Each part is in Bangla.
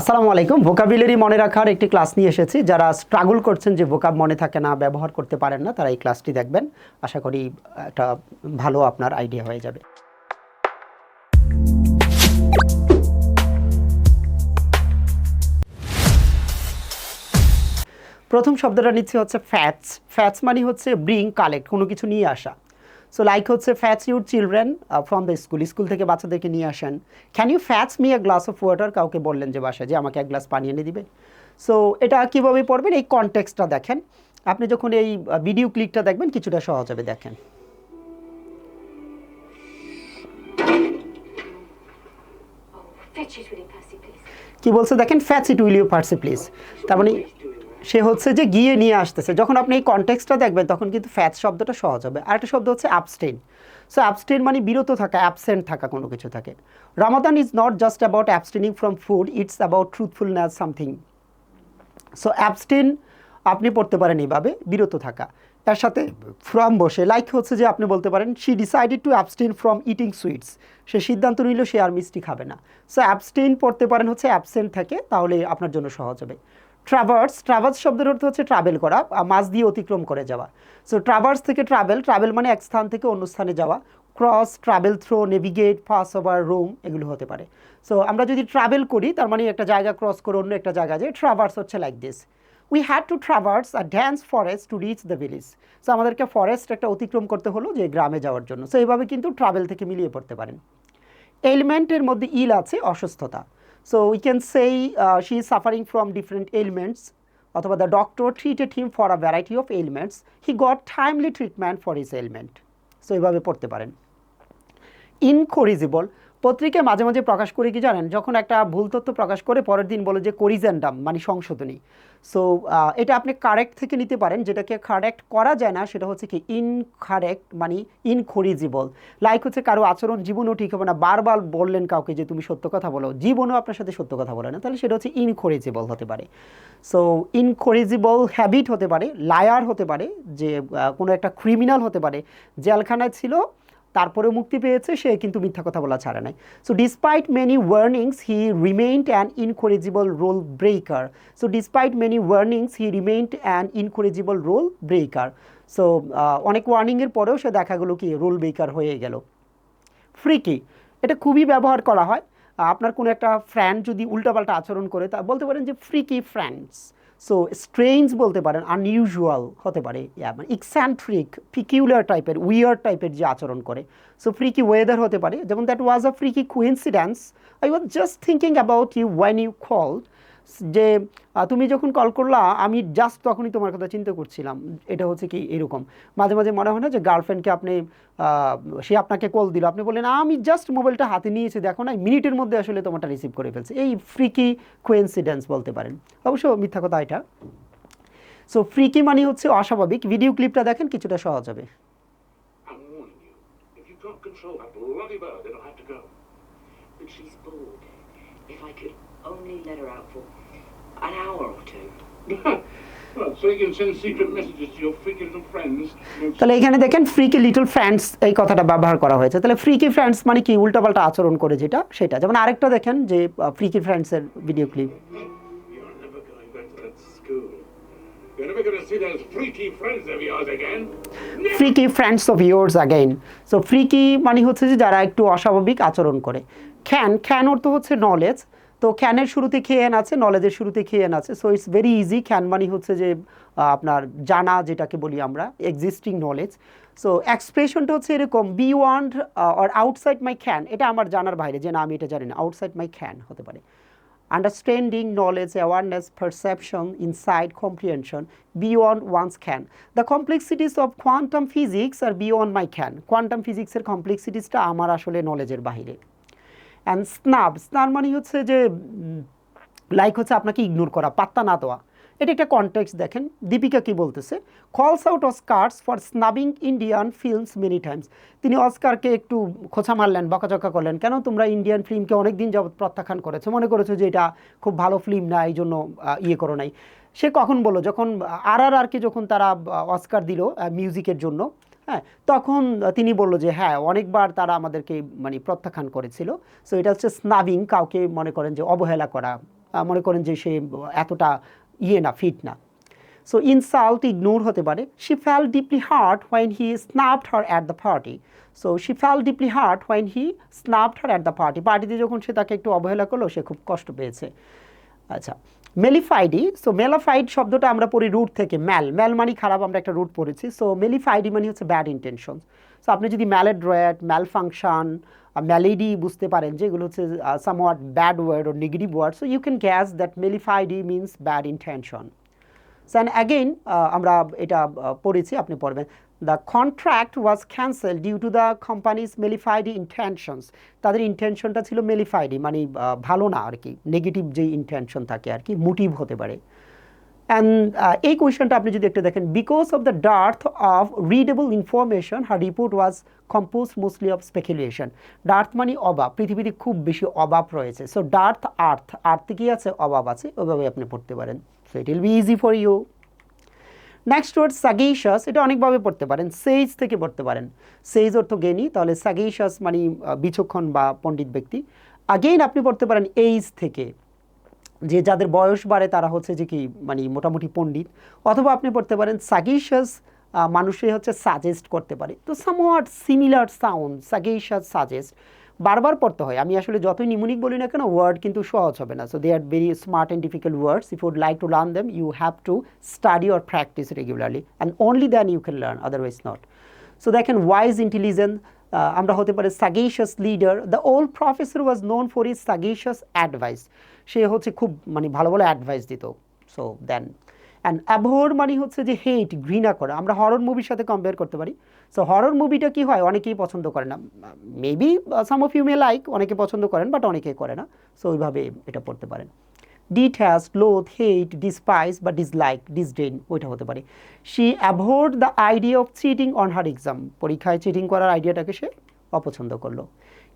আসসালামু আলাইকুম। ভোকাবিলারি মনে রাখার একটি ক্লাস নিয়ে এসেছি। যারা স্ট্রাগল করছেন যে ভোকাব মনে থাকে না, ব্যবহার করতে পারেন না, তারা এই ক্লাসটি দেখবেন। আশা করি একটা ভালো আপনার আইডিয়া হয়ে যাবে। প্রথম শব্দটা নিচ্ছে হচ্ছে ফ্যাটস ফ্যাটস মানে হচ্ছে ব্রিং কালেক্ট কোনো কিছু নিয়ে আসা। সো লাইক হচ্ছে fetch your children from the school school থেকে বাচ্চাদেরকে নিয়ে আসেন। Can you fetch me a glass of water কাউকে বললেন যে বাসায় যে আমাকে এক গ্লাস পানি এনে দিবে। সো এটা কীভাবে পড়বেন? এই কনটেক্সটটা দেখেন। আপনি যখন এই ভিডিও ক্লিকটা দেখবেন কিছুটা সহজ হবে দেখেন। Please. কি বলছে দেখেন? Fetch it will you Percy please তার মানে সে হচ্ছে যে গিয়ে নিয়ে আসতেছে। যখন আপনি এই কনটেক্সটটা দেখবেন, তখন কিন্তু ফ্যাচ শব্দটা সহজ হবে। আরেকটা শব্দ হচ্ছে অ্যাবস্টেন সো অ্যাবস্টেন মানে বিরত থাকা অ্যাবসেন্ট থাকা কোনো কিছু থাকে। Ramadan is not just about abstaining from food it's about truthfulness something so abstain আপনি পড়তে পারেন এইভাবে, বিরত থাকা। তার সাথে ফ্রম বসে লাইক হচ্ছে যে আপনি বলতে পারেন she decided to abstain from eating sweets সে সিদ্ধান্ত নিল, সে আর মিষ্টি খাবে না। সো অ্যাবস্টেন পড়তে পারেন হচ্ছে অ্যাবসেন্ট থাকে, তাহলে আপনার জন্য সহজ হবে। ট্রাভার্স ট্রাভার্স শব্দের অর্থ হচ্ছে ট্রাভেল করা মাছ দিয়ে অতিক্রম করে যাওয়া। সো ট্রাভার্স থেকে ট্রাভেল ট্রাভেল মানে এক স্থান থেকে অন্য স্থানে যাওয়া। Cross travel through navigate pass over roam এগুলো হতে পারে। সো আমরা যদি ট্রাভেল করি, তার মানে একটা জায়গা ক্রস করে অন্য একটা জায়গা যায় ট্রাভার্স হচ্ছে like this we had to traverse a dense forest to reach the village so আমাদেরকে ফরেস্ট একটা অতিক্রম করতে হলো যে গ্রামে যাওয়ার জন্য। সো এইভাবে কিন্তু ট্রাভেল থেকে মিলিয়ে পড়তে পারেন। এলিমেন্টের মধ্যে ইল আছে, অসুস্থতা। So we can say she is suffering from different ailments অথবা the doctor treated him for a variety of ailments he got timely treatment for his ailment so এইভাবে পড়তে পারেন। ইনকরিজিবল পত্রিকায় মাঝে মাঝে প্রকাশ করে কি জানেন? যখন একটা ভুল তথ্য প্রকাশ করে পরের দিন বলে যে করিজেন্ডাম মানে সংশোধনী। সো এটা আপনি কারেক্ট থেকে নিতে পারেন। যেটাকে কারেক্ট করা যায় না, সেটা হচ্ছে কি ইনকারেক্ট মানে ইনকরিজিবল লাইক হচ্ছে কারও আচরণ জীবনও ঠিক হবে না। বারবার বললেন কাউকে যে তুমি সত্য কথা বলো। জীবনও আপনার সাথে সত্য কথা বলে না। তাহলে সেটা হচ্ছে ইনকরিজিবল হতে পারে। সো ইনকরিজিবল হ্যাবিট হতে পারে লায়ার হতে পারে, যে কোনো একটা ক্রিমিনাল হতে পারে। জেলখানায় ছিল তারপরে মুক্তি পেয়েছে, সে কিন্তু মিথ্যা কথা বলা ছাড়ে নাই। So despite many warnings he remained an incorrigible rule breaker so despite many warnings he remained an incorrigible rule breaker so অনেক ওয়ার্নিংয়ের পরেও সে দেখা গেলো কি রোল ব্রেকার হয়ে গেল। ফ্রিকি এটা খুবই ব্যবহার করা হয়। আপনার কোনো একটা ফ্রেন্ড যদি উল্টাপাল্টা আচরণ করে, তা বলতে পারেন যে ফ্রিকি ফ্রেন্ডস সো স্ট্রেঞ্জ বলতে পারেন আনইউজুয়াল হতে পারে। মানে ইক্সেন্ট্রিক পিকিউলার টাইপের উইয়ার টাইপের যে আচরণ করে। সো ফ্রিকি ওয়েদার হতে পারে। যেমন that was a freaky coincidence I was just thinking about you when you call যে তুমি যখন কল করলা, আমি জাস্ট তখনই তোমার কথা চিন্তা করছিলাম। এটা হচ্ছে কি এরকম। মাঝে মাঝে মনে হয় না যে গার্লফ্রেন্ডকে আপনি সে আপনাকে কল দিল। আপনি বললেন, আমি জাস্ট মোবাইলটা হাতে নিয়েছি, দেখো না মিনিটের মধ্যে আসলে তোমারটা রিসিভ করে ফেলছে। এই ফ্রিকি কোয়েন্সিডেন্স বলতে পারেন। অবশ্য মিথ্যা কথা এটা। সো ফ্রিকি মানে হচ্ছে অস্বাভাবিক। ভিডিও ক্লিপটা দেখেন, কিছুটা সহজ হবে. If I could only let her out for an hour or two. তাহলে এখানে দেখেন ফ্রিকি লিটল ফ্রেন্ডস এই কথাটা ব্যবহার করা হয়েছে। তাহলে ফ্রিকি ফ্রেন্ডস মানে কি? উল্টাপাল্টা আচরণ করে যেটা সেটা। যেমন আরেকটা দেখেন যে freaky ফ্রেন্ডসের video clip freaky friends of years again so freaky মানে হচ্ছে যে যারা একটু অস্বাভাবিক আচরণ করে। খ্যান খ্যান অর্থ হচ্ছে নলেজ তো খ্যানের শুরুতে খেয়েন আছে? নলেজের শুরুতে খেয়েন আছে? So it's very easy ken মানে হচ্ছে যে আপনার জানা যেটাকে বলি আমরা এক্সিস্টিং নলেজ সো এক্সপ্রেশনটা হচ্ছে এরকম beyond or outside my ken এটা আমার জানার বাইরে যে না আমি এটা জানি না। আউটসাইড মাই খ্যান হতে পারে। Knowledge, awareness, perception, insight, comprehension beyond one's can. The complexities of quantum physics are beyond my can. Quantum physics এর কমপ্লেক্সিটিসটা আমার আসলে নলেজের বাহিরে। অ্যান্ড স্নাব স্নার মানে হচ্ছে যে লাইক হচ্ছে আপনাকে ইগনোর করা, পাত্তা না দেওয়া। এটা একটা কনটেক্সট দেখেন। দীপিকা কি বলতেছে? Calls out Oscars for snubbing Indian films many times তিনি অস্কারকে একটু খোঁচা মারলেন বকাচকা করলেন, কেন তোমরা ইন্ডিয়ান ফিল্মকে অনেক দিন যাবত প্রত্যাখ্যান করেছ? মনে করেছ যে এটা খুব ভালো ফিল্ম না, এই জন্য ইয়ে করো নাই? সে কখন বলল? যখন আর আর আরকে যখন তারা অস্কার দিল মিউজিকের জন্য হ্যাঁ তখন তিনি বলল যে হ্যাঁ অনেকবার তারা আমাদেরকে মানে প্রত্যাখ্যান করেছিল। সো এটা হচ্ছে স্নাবিং, কাউকে মনে করেন যে অবহেলা করা মনে করেন যে সে এতটা ইয়ে না, ফিট না। সো ইনসাল্ট ইগনোর হতে পারে। She felt deeply hurt when he snubbed her at the party so she felt deeply hurt when he snubbed her at the party পার্টিতে যখন সে তাকে একটু অবহেলা করল, সে খুব কষ্ট পেয়েছে। আচ্ছা মেলিফাইডি সো মেলাফাইড শব্দটা আমরা পড়ি রুট থেকে ম্যাল ম্যাল মানে খারাপ, আমরা একটা রুট পড়েছি। সো মেলিফাইডি মানে হচ্ছে ব্যাড ইন্টেনশন সো আপনি যদি ম্যালেড্রয়েড ম্যাল ফাংশন ম্যালেডি বুঝতে পারেন, যে এগুলো হচ্ছে somewhat bad word O negative word so you can guess that malafide means bad intention and again আমরা এটা পড়েছি, আপনি পড়বেন। The contract was cancel due to the companies malafide intentions তাদের ইন্টেনশনটা ছিল মেলিফাইডি মানে ভালো না আর কি। নেগেটিভ যে ইন্টেনশন থাকে আর কি মোটিভ হতে পারে। অ্যান্ড এই কোয়েশনটা আপনি যদি একটা দেখেন because of the dearth of readable information her report was compose mostly of speculation dearth মানে অভাব, পৃথিবীতে খুব বেশি অভাব রয়েছে। সো ডার্থ আর্থ আর্থে কি আছে? অভাব আছে ওইভাবে আপনি পড়তে পারেন। So it will be easy for you next word sagacious এটা অনেকভাবে পড়তে পারেন। সেইজ থেকে পড়তে পারেন। সেইজ অর্থ জ্ঞানী। তাহলে সাগেইশাস মানে বিচক্ষণ বা পণ্ডিত ব্যক্তি। আগেইন আপনি পড়তে পারেন এইজ থেকে। যে যাদের বয়স বাড়ে, তারা হচ্ছে যে কি মানে মোটামুটি পণ্ডিত। অথবা আপনি পড়তে পারেন সাগেইশাস মানুষে হচ্ছে সাজেস্ট করতে পারে। তো somewhat similar sound sagacious suggest বারবার পড়তে হয়। আমি আসলে যতই নিমুনিক বলি না কেন ওয়ার্ড কিন্তু সহজ হবে না। So they are very smart and difficult words if would like to learn them you have to study or practice regularly and only then you can learn otherwise not so দেখেন ওয়াইজ ইন্টেলিজেন্ট আমরা হতে পারি sagacious leader the old professor was known for his sagacious advice সে হচ্ছে খুব মানে ভালো ভালো অ্যাডভাইস দিত। সো দেন অ্যান্ড অ্যাভোর মানে হচ্ছে যে হেট ঘৃণা করা। আমরা হরর মুভির সাথে কম্পেয়ার করতে পারি। সো হরর মুভিটা কি হয়? অনেকেই পছন্দ করে না। Maybe some of you may like অনেকে পছন্দ করেন বাট অনেকে করে না। সো ওইভাবে এটা পড়তে পারেন। ডিট্যাস্ট লোথ হেট ডিসপাইস বা ডিসলাইক ডিসডেন ওইটা হতে পারে। She abhorred the idea of cheating on her exam পরীক্ষায় চিটিং করার আইডিয়াটাকে সে অপছন্দ করল।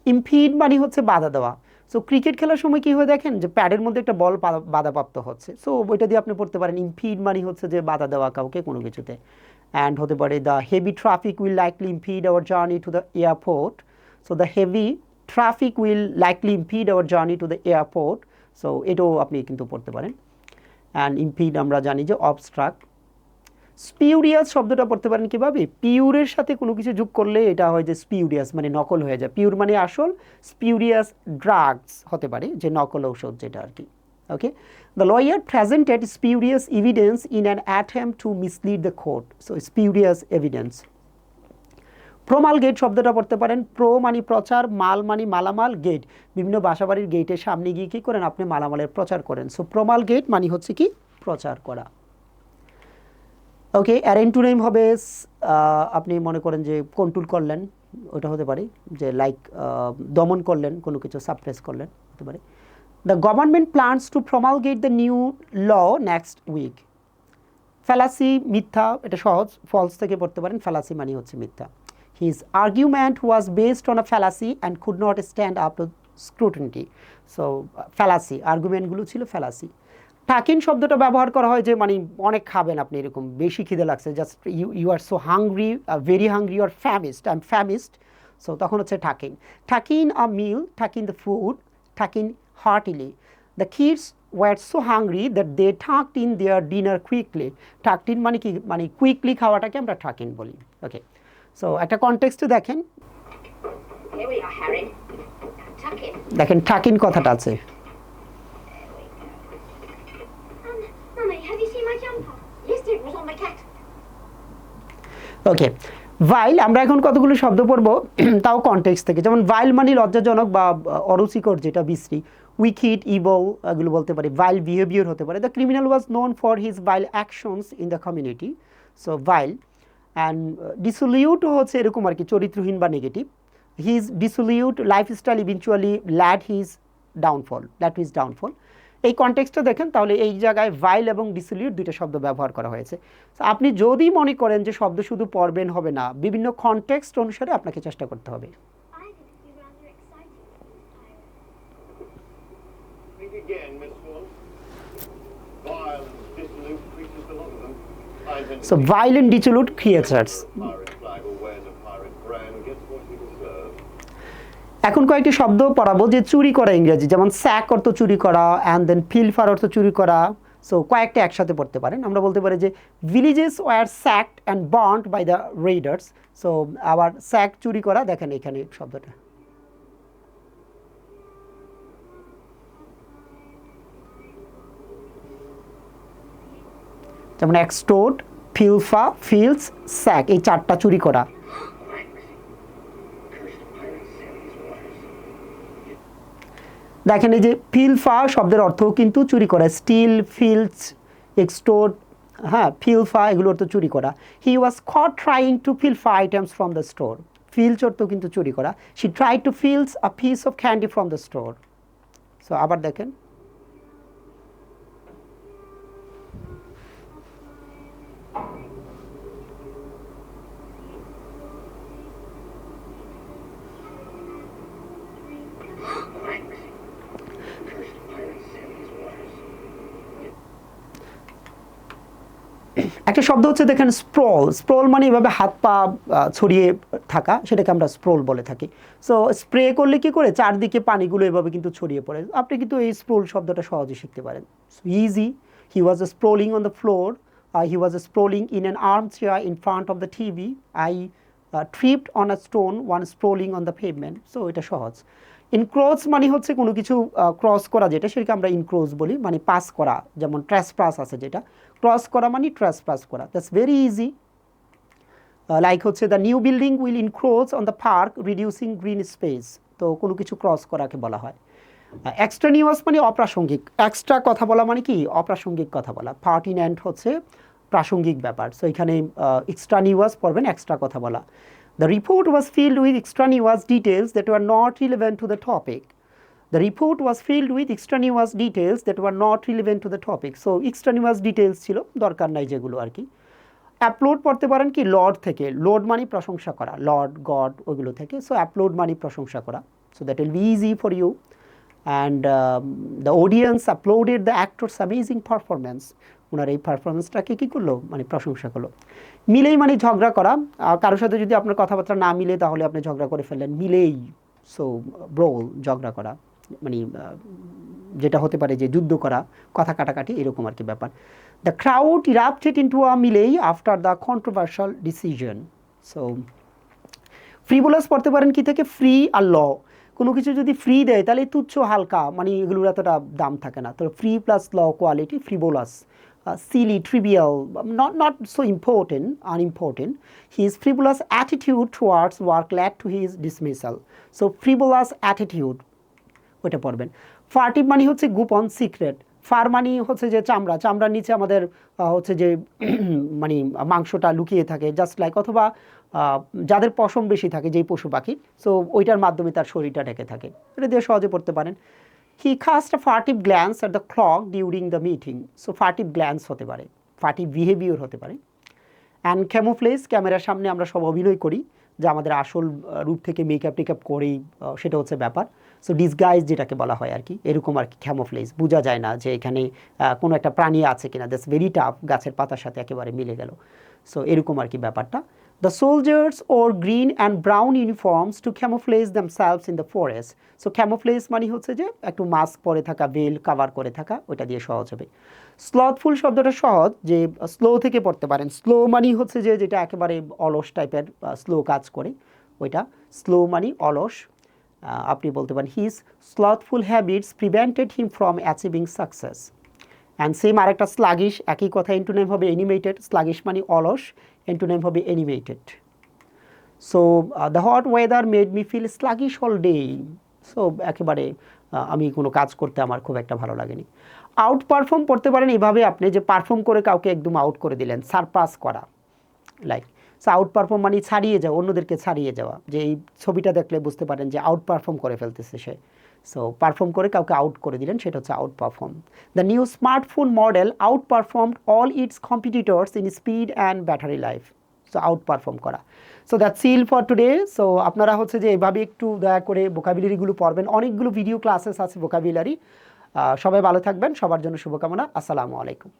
ইমফিড মানে হচ্ছে বাধা দেওয়া। সো ক্রিকেট খেলার সময় কী হয়ে দেখেন যে প্যাডের মধ্যে একটা বল বাধাপ্রাপ্ত হচ্ছে। সো ওইটা দিয়ে আপনি পড়তে পারেন। ইমফিড মানে হচ্ছে যে বাধা দেওয়া কাউকে কোনো কিছুতে। অ্যান্ড হতে পারে the heavy traffic will likely impede our journey to the airport so the heavy traffic will likely impede our journey to the airport so এটাও আপনি কিন্তু পড়তে পারেন। অ্যান্ড ইমফিড আমরা জানি যে অবস্ট্রাক্ট স্পিউরিয়াস শব্দটা পড়তে পারেন কীভাবে? পিউরের সাথে কোনো কিছু যোগ করলে এটা হয় যে স্পিউরিয়াস মানে নকল হয়ে যায়। পিউর মানে আসল, স্পিউরিয়াস ড্রাগস হতে পারে, যে নকল ঔষধ যেটা আর কি। Okay the lawyer presented spurious evidence in an attempt to mislead the court so spurious evidence promulgate শব্দটা পড়তে পারেন। প্রো মানে প্রচার, মাল মানে মালামাল গেট বিভিন্ন বাসাবাড়ির গেটের সামনে গিয়ে কী করেন? আপনি মালামালের প্রচার করেন। সো প্রমাল গেট মানে হচ্ছে কি? প্রচার করা। ওকে অ্যারেন্টুনেম হবে আহ, আপনি মনে করেন যে কন্ট্রোল করলেন ওটা হতে পারে যে লাইক দমন করলেন কোনো কিছু সাপ্রেস করলেন হতে পারে। The government plans to promulgate the new law next week fallacy মিথ্যা এটা সহজ ফলস থেকে পড়তে পারেন ফ্যালাসি মানে হচ্ছে মিথ্যা। His argument was based on a fallacy and could not stand up to scrutiny so fallacy আর্গুমেন্টগুলো ছিল ফ্যালাসি টাকিন শব্দটা ব্যবহার করা হয় যে মানে অনেক খাবেন আপনি এরকম বেশি খিদে লাগছে just you you are so hungry very hungry R famished I am famished so তখন হচ্ছে tuck in tuck in a meal tuck in the food tuck in heartily the kids were so hungry that they tucked in their dinner quickly tucked in মানে কি? মানে কুইকলি খাওয়াটাকে আমরা টাকিন বলি। ওকে সো একটা কনটেক্সটে দেখেন. দেখেন টাকিন কথাটা আছে। ওকে ভাইল আমরা এখন কতগুলো শব্দ পড়ব? তাও কনটেক্স থেকে। যেমন ভাইল মানে লজ্জাজনক বা অরুচিকর যেটা বিশ্রী। উইকিড ইবল এগুলো বলতে পারি। ভাইল বিহেভিয়ার হতে পারে। The criminal was known for his vile actions in the community so vile and dissolute হচ্ছে এরকম আর কি, চরিত্রহীন বা negative his dissolute lifestyle eventually led his downfall that his downfall এই কনটেক্সটটা দেখেন তাহলে এই জায়গায় ভাইল এবং ডিসিলিউট দুইটা শব্দ ব্যবহার করা হয়েছে। So, আপনি যদি মনে করেন যে শব্দ শুধু পড়বেন হবে না বিভিন্ন কনটেক্সট অনুসারে আপনাকে চেষ্টা করতে হবে। I think it'd be এখন কয়েকটি শব্দ পড়াবো যে চুরি করা ইংরেজি, যেমন স্যাক অর্থ চুরি করা অ্যান্ড দেন ফিলফার অর্থ চুরি করা। সো কয়েকটা একসাথে পড়তে পারেন। আমরা বলতে পারি যে villages were sacked and burned by the raiders so আবার স্যাক চুরি করা, দেখেন এখানে শব্দটা। যেমন এক্সটোড ফিলফা ফিলস স্যাক এই চারটা চুরি করা। দেখেন এই যে ফিলফা শব্দের অর্থ কিন্তু চুরি করা। স্টিল, ফিলস, এক্সটোর হ্যাঁ ফিলফা এগুলো অর্থ চুরি করা। হি ওয়াজ খ trying to filch items from the store filch অর্থ কিন্তু চুরি করা। She try to filch a piece of candy from the store so আবার দেখেন। হচ্ছে দেখেন স্প্রল। স্প্রল মানে এভাবে হাত পা ছড়িয়ে থাকা, সেটাকে আমরা স্প্রোল বলে থাকি। সো স্প্রে করলে কি করে? চারদিকে পানিগুলো এভাবে কিন্তু ছড়িয়ে পড়ে। আপনি কিন্তু এই স্প্রোল শব্দটা সহজে শিখতে পারেন। Easy he was sprawling on the floor he was sprawling in an arm chair in front of the TV I tripped on a stone one sprawling on the pavement so এটা সহজ। ইনক্রোচ মানে হচ্ছে কোনো কিছু ক্রস করা যেটা, সেটাকে আমরা ইনক্রোচ বলি। মানে পাস করা, যেমন ট্র্যাস পাস আছে যেটা। ক্রস করা মানে ট্র্যাস পাস করা দ্যাটস ভেরি ইজি লাইক হচ্ছে the new building will encroach on the park reducing green space তো কোনো কিছু ক্রস করাকে বলা হয়। এক্সট্রা নিউজ মানে অপ্রাসঙ্গিক। এক্সট্রা কথা বলা মানে কি? অপ্রাসঙ্গিক কথা বলা। পার্টিন্যান্ট হচ্ছে প্রাসঙ্গিক ব্যাপার। সো এখানে এক্সট্রা নিউজ পড়বেন এক্সট্রা কথা বলা। The report was filled with extra news details that were not relevant to the topic The report was filled with extraneous details that were not relevant to the topic. So, extraneous details ছিল, দরকার নাই যেগুলো আর কি। আপলোড পড়তে পারেন কি লর্ড থেকে। লোড মানে প্রশংসা করা। লর্ড গড ওইগুলো থেকে। সো আপলোড মানে প্রশংসা করা। So that will be easy for you and the audience applauded the actor's amazing performance ওনার এই পারফরমেন্সটাকে কী করল? মানে প্রশংসা করল। মিলেই মানে ঝগড়া করা। কারোর সাথে যদি আপনার কথাবার্তা না মিলে, তাহলে আপনি ঝগড়া করে ফেললেন। মিলেই। সো ব্রোল ঝগড়া করা। মানে যেটা হতে পারে যে যুদ্ধ করা, কথা কাটাকাটি এরকম আর কি ব্যাপার। The crowd erupted into a melee after the controversial decision so frivolous পড়তে পারেন কি থেকে? ফ্রি আর ল কোনো কিছু যদি ফ্রি দেয়, তাহলে তুচ্ছ হালকা মানে এগুলোর এতটা দাম থাকে না। তো free plus low quality frivolous silly trivial not not so important unimportant his frivolous attitude towards work led to his dismissal so frivolous attitude ওইটা পড়বেন। ফার্টিভ মানে হচ্ছে গোপন সিক্রেট ফার মানে হচ্ছে যে চামড়া। চামড়ার নিচে আমাদের হচ্ছে যে মানে মাংসটা লুকিয়ে থাকে জাস্ট লাইক অথবা যাদের পশম বেশি থাকে, যেই পশু পাখি সো ওইটার মাধ্যমে তার শরীরটা ঢেকে থাকে। এটা দিয়ে সহজে পড়তে পারেন। He cast furtive glance at the clock during the meeting so furtive glance হতে পারে। ফার্টিভ বিহেভিয়ার হতে পারে। অ্যান্ড ক্যামোফ্লেজ ক্যামেরার সামনে আমরা সব অভিনয় করি। যে আমাদের আসল রূপ থেকে মেকআপ টেকআপ করেই সেটা হচ্ছে ব্যাপার। সো ডিসগাইজ যেটাকে বলা হয় আর কি, এরকম আর কি ক্যামোফ্লেজ বোঝা যায় না যে এখানে কোনো একটা প্রাণী আছে কিনা। দ্যাটস ভেরি টাফ গাছের পাতার সাথে একেবারে মিলে গেল। সো এরকম আর কি ব্যাপারটা। The soldiers wore green and brown uniforms to camouflage themselves in the forest so camouflage মানে হচ্ছে যে একটু মাস্ক পরে থাকা বেল কাভার করে থাকা, ওইটা দিয়ে সহজ হবে। স্লথফুল শব্দটা সহজ, যে স্লো থেকে পড়তে পারেন। স্লো মানি হচ্ছে যে যেটা একেবারে অলস টাইপের স্লো কাজ করে, ওইটা। স্লো মানি অলস আপনি বলতে পারেন his slothful habits prevented him from achieving success and same আরেকটা স্লাগিশ একই কথা ইন্টুনেম হবে অ্যানিমেটেড স্লাগিশ মানে অলস ইন্টুনেম হবে animated so the hot weather made me feel sluggish all day so একেবারে আমি কোনো কাজ করতে আমার খুব একটা ভালো লাগেনি। আউট পারফর্ম করতে পারেন এইভাবে আপনি যে পারফর্ম করে কাউকে একদম আউট করে দিলেন সারপাস করা। লাইক সো আউট পারফর্ম মানে ছাড়িয়ে যাওয়া, অন্যদেরকে ছাড়িয়ে যাওয়া। যে এই ছবিটা দেখলে বুঝতে পারেন যে আউট পারফর্ম করে ফেলতেছে সে। সো পারফর্ম করে কাউকে আউট করে দিলেন, সেটা হচ্ছে outperform the new smartphone model outperform all its competitors in speed and battery life so outperform করা। So that's all for today so আপনারা হচ্ছে যে এভাবে একটু দয়া করে ভোকাবিলারিগুলো পড়বেন। অনেকগুলো ভিডিও ক্লাসেস আছে ভোকাবিলারি সবাই ভালো থাকবেন। সবার জন্য শুভকামনা। আসসালামু আলাইকুম।